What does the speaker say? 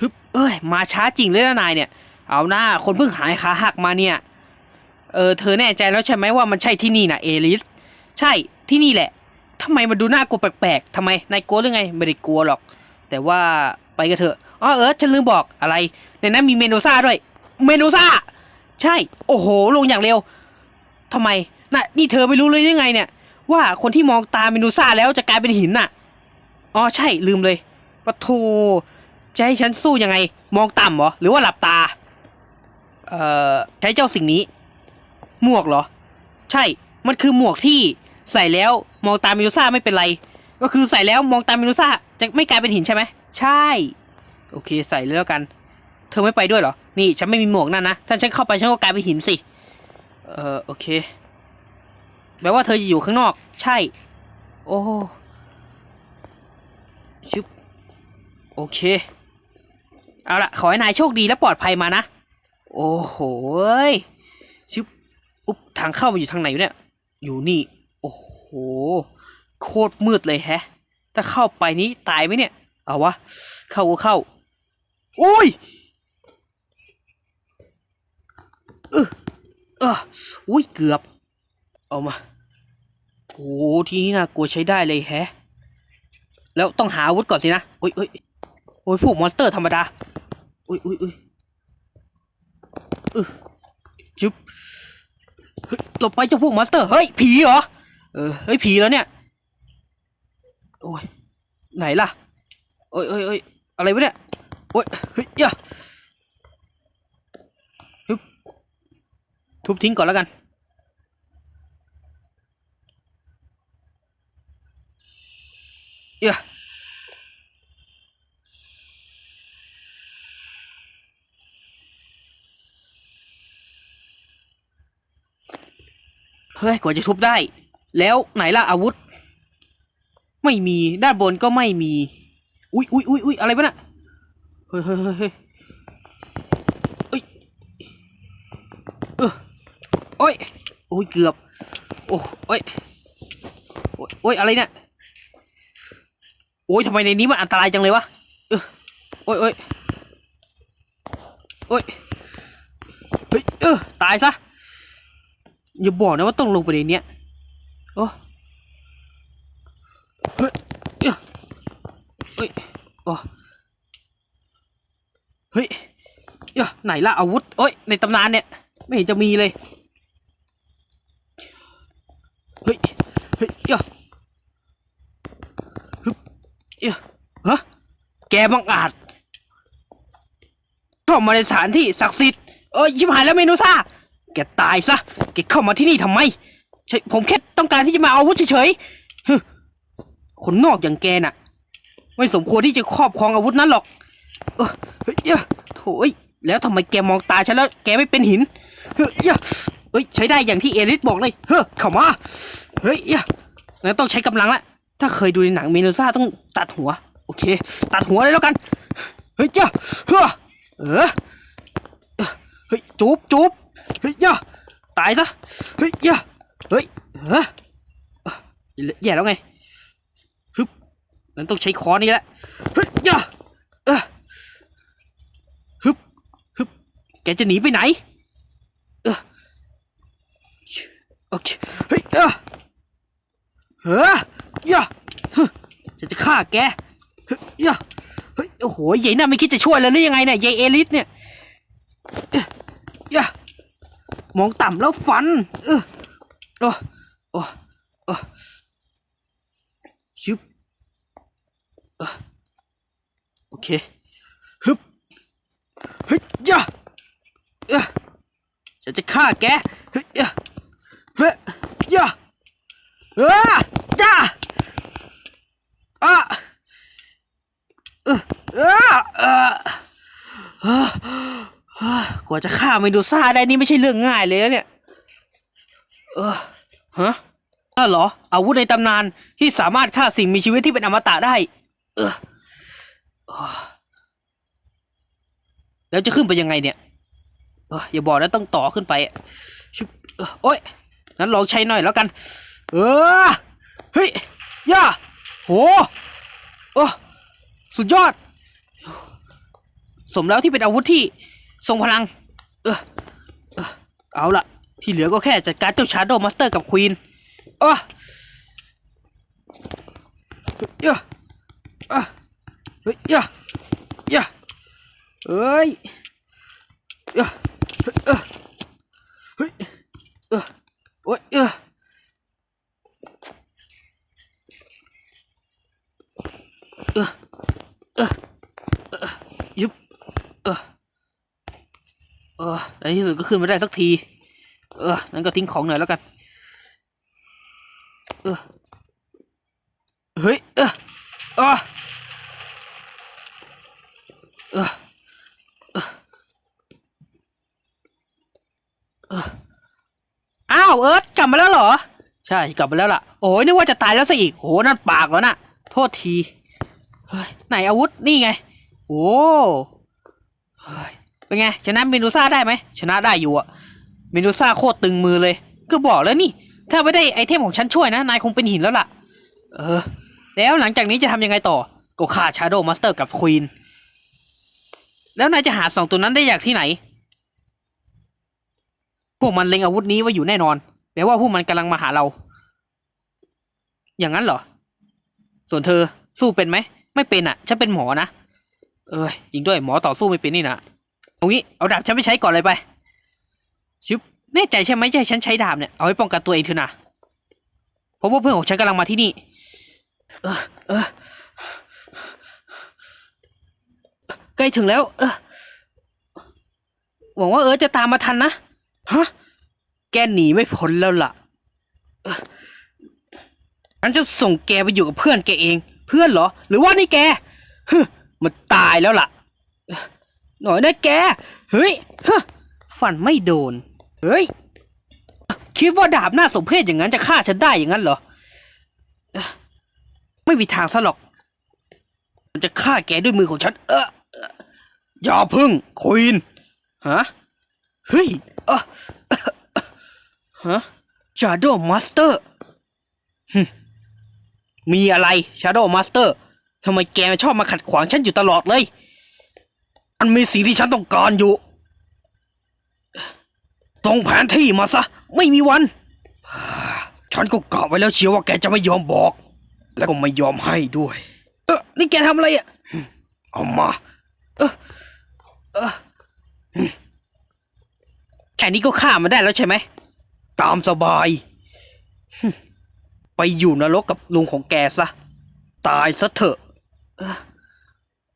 ฮึบเอ้ย มาช้าจริงเลยนะนายเนี่ย เอาหน้าคนเพิ่งหายขาหักมาเนี่ย เออเธอแน่ใจแล้วใช่ไหมว่ามันใช่ที่นี่นะเอลิส ใช่ที่นี่แหละทำไมมันดูน่ากลัวแปลกๆทำไมนายกลัวหรือไง ไม่ได้กลัวหรอก แต่ว่าไปกันเถอะอ๋อเออฉันลืมบอกอะไร ในนั้นมีเมนูซ่าด้วย เมนูซ่า ใช่ โอ้โห ลงอย่างเร็วทำไมน่ะนี่เธอไม่รู้เลยยังไงเนี่ย ว่าคนที่มองตาเมนูซ่าแล้วจะกลายเป็นหินน่ะ อ๋อใช่ลืมเลยปะโท จะให้ฉันสู้ยังไง มองต่ำเหรอ หรือว่าหลับตา เอ่อ ใช้เจ้าสิ่งนี้ หมวกเหรอ ใช่ มันคือหมวกที่ใส่แล้วมองตาเมดูซ่าไม่เป็นไร ก็คือใส่แล้วมองตาเมดูซ่าจะไม่กลายเป็นหินใช่ไหม ใช่ โอเค ใส่เลยแล้วกัน เธอไม่ไปด้วยเหรอ นี่ฉันไม่มีหมวกนั่นนะ ถ้าฉันเข้าไปฉันก็กลายเป็นหินสิ เออโอเค แปลว่าเธอจะอยู่ข้างนอก ใช่ โอ้ ชึบ โอเค เอาละขอให้นายโชคดีและปลอดภัยมานะ โอ้โหชึบอุ๊บทางเข้ามันอยู่ทางไหนวะเนี่ย อยู่นี่ โอ้โห โคตรมืดเลยแฮะ ถ้าเข้าไปนี้ตายไหมเนี่ย เอาวะ เข้าก็เข้า โอ้ยเออเอออุ้ย เกือบ เอามา โอ้ทีนี้น่ากลัวใช้ได้เลยแฮะ แล้วต้องหาอาวุธก่อนสินะ โอ้ยโอ้ยโอ้ยพวกมอนสเตอร์ธรรมดา อ้ยโอ้ยโอ้ยเออจึ๊บเฮ้ยหลบไปเจ้าพวกมอนสเตอร์ เฮ้ย ผีเหรอ เออ เฮ้ย ผีแล้วเนี่ย โอ้ย ไหนล่ะ โอ้ยโอ้ยโอ้ยอะไรวะเนี่ย โอ้ย เฮ้ยย่าฮึบทุบทิ้งก่อนแล้วกัน เอ้ย เฮ้ยกว่าจะทุบได้ แล้วไหนล่ะอาวุธ ไม่มีด้านบนก็ไม่มี อุ๊ยอุ๊ยอุ๊ยอุ๊ยอะไรวะน่ะเฮ้ยเฮ้ยเฮ้ยเฮ้ยเอ้ยเออโอ้ยโอ้ยเกือบ โอ้ยโอ้ยโอ้ยอะไรเนี่ยโอ้ยทำไมในนี้มันอันตรายจังเลยวะเออโอ้ยโอ้ยโอ้ยเฮ้ยเออตายซะ อย่าบอกนะว่าต้องลงไปในเนี้ยโอ้เฮ้ยเอ้ยเฮ้ยโอ้เฮ้ยเอ้ยไหนล่ะอาวุธโอ้ยในตำนานเนี่ย ไม่เห็นจะมีเลย เฮ้ย เฮ้ยเอ้ยเอ้ยฮะแกบังอาจเข้ามาในสถานที่ศักดิ์สิทธิ์เอ้ยชิบหายแล้วเมนูซ่า แกตายซะ แกเข้ามาที่นี่ทำไมใช่ผมแค่ต้องการที่จะมาเอาอาวุธเฉยๆฮึคนนอกอย่างแกน่ะ ไม่สมควรที่จะครอบครองอาวุธนั้นหรอก เออเฮ้ยเอ้ยโถ่เอ้ยแล้วทำไมแกมองตาฉันแล้ว แกไม่เป็นหิน เฮ้ยเอ้ยเอ้ยใช้ได้อย่างที่เอลิสบอกเลย เฮ้ยเข้ามา เฮ้ยเอ้ยงั้นต้องใช้กำลังละ ถ้าเคยดูในหนังเมนูซ่าต้องตัดหัว โอเค ตัดหัวเลยแล้วกัน เฮ้ยจ้าเฮ้อเออเฮ้ยจูบจูบ เฮ้ยย่าตายซะเฮ้ยย่าเฮ้ยเออแย่แล้วไงฮึบนั้นต้องใช้ค้อนนี่แหละเฮ้ยย่าเออฮึบฮึบแกจะหนีไปไหนเออโอเคเฮ้ยเออเฮ้ยย่าฮึฉันจะฆ่าแกเฮ้ยย่าเฮ้ยโอ้โหยายน่าไม่คิดจะช่วยเลยหรือยังไงเนี่ยยายเอลิสเนี่ยยย่า มองต่ำแล้วฟัน เออโอ้โอ้โอ้ชุบเออโอเคฮึบเฮ้ยย่าเออฉันจะฆ่าแกเฮ้ยย่าเฮ้ยย่าเออจ้าอะเออเออเออ กว่าจะฆ่าเมดูซ่าได้นี่ไม่ใช่เรื่องง่ายเลยนะเนี่ย เออฮะอ้าเหรอ อาวุธในตำนานที่สามารถฆ่าสิ่งมีชีวิตที่เป็นอมตะได้ เอออแล้วจะขึ้นไปยังไงเนี่ย เอออย่าบอกนะต้องต่อขึ้นไปชุบเออโอ๊ยงั้นลองใช้หน่อยแล้วกัน เออ เฮ้ย ย่า โห โอ้สุดยอด สมแล้วที่เป็นอาวุธที่ทรงพลัง เออเออเอาละที่เหลือก็แค่จัดการเจ้าชาโดมาสเตอร์กับควีนเออเยอะอะเฮ้ยเยอะเยอะเอ้ยเยอะเออเฮ้ยเออโอ้ยเออเออเออเออยุบเออ เออในที่สุดก็ขึ้นมาได้สักที เออนั้นก็ทิ้งของหน่อยแล้วกัน เออ เฮ้ย เออเออเออเอ้าว เอิร์ธกลับมาแล้วเหรอ ใช่ กลับมาแล้วล่ะ โอ้ยนึกว่าจะตายแล้วซะอีกโหนั่นปากแล้วน่ะ โทษที เฮ้ย ไหนอาวุธ นี่ไง โอ้เฮ้ย เป็นไงชนะเมนูซ่าได้ไหมชนะได้อยู่อะเมนูซ่าโคตรตึงมือเลย ก็บอกแล้วนี่ ถ้าไม่ได้ไอเทมของฉันช่วยนะนายคงเป็นหินแล้วล่ะ เออ แล้วหลังจากนี้จะทำยังไงต่อ ก็ฆ่าชาโดว์มาสเตอร์กับควีนแล้วนายจะหาสองตัวนั้นได้จากที่ไหน พวกมันเล็งอาวุธนี้ไว้อยู่แน่นอน แปลว่าพวกมันกำลังมาหาเรา อย่างนั้นเหรอ ส่วนเธอสู้เป็นไหม ไม่เป็นอะ ฉันเป็นหมอนะ เอ้ยจริงด้วยหมอต่อสู้ไม่เป็นนี่นะ เอางี้เอาดาบฉันไปใช้ก่อนเลยไปชิบแน่ใจใช่ไหมให้ฉันใช้ดาบเนี่ยเอาไว้ป้องกันตัวเองเถอะนะเพราะว่าเพื่อนของฉันกำลังมาที่นี่เออเออใกล้ถึงแล้ว เออหวังว่าเออจะตามมาทันนะฮะแกหนีไม่พ้นแล้วล่ะฉันจะส่งแกไปอยู่กับเพื่อนแกเอง เพื่อนเหรอ หรือว่านี่แกฮึมันตายแล้วล่ะ หน่อยนะแก เฮ้ยฮะฟันไม่โดน เฮ้ย คิดว่าดาบหน้าสมเพศอย่างนั้นจะฆ่าฉันได้อย่างนั้นเหรอ ไม่มีทางซะหรอกมันจะฆ่าแกด้วยมือของฉัน เอออย่าพึ่งควีนฮะ เฮ้ยเออเอ่อฮะชาโดมาสเตอร์มีอะไรชาโดมาสเตอร์ทำไมแกชอบมาขัดขวางฉันอยู่ตลอดเลย มันมีสิ่งที่ฉันต้องการอยู่ ส่งแผนที่มาซะ ไม่มีวัน ฉันก็กะไว้แล้วเชียวว่าแกจะไม่ยอมบอก แล้วก็ไม่ยอมให้ด้วย เออนี่แกทำอะไรอะ เอามา เออเออแค่นี้ก็ฆ่ามันได้แล้วใช่ไหม ตามสบาย ไปอยู่นรกกับลุงของแกซะ ตายซะเถอะเออ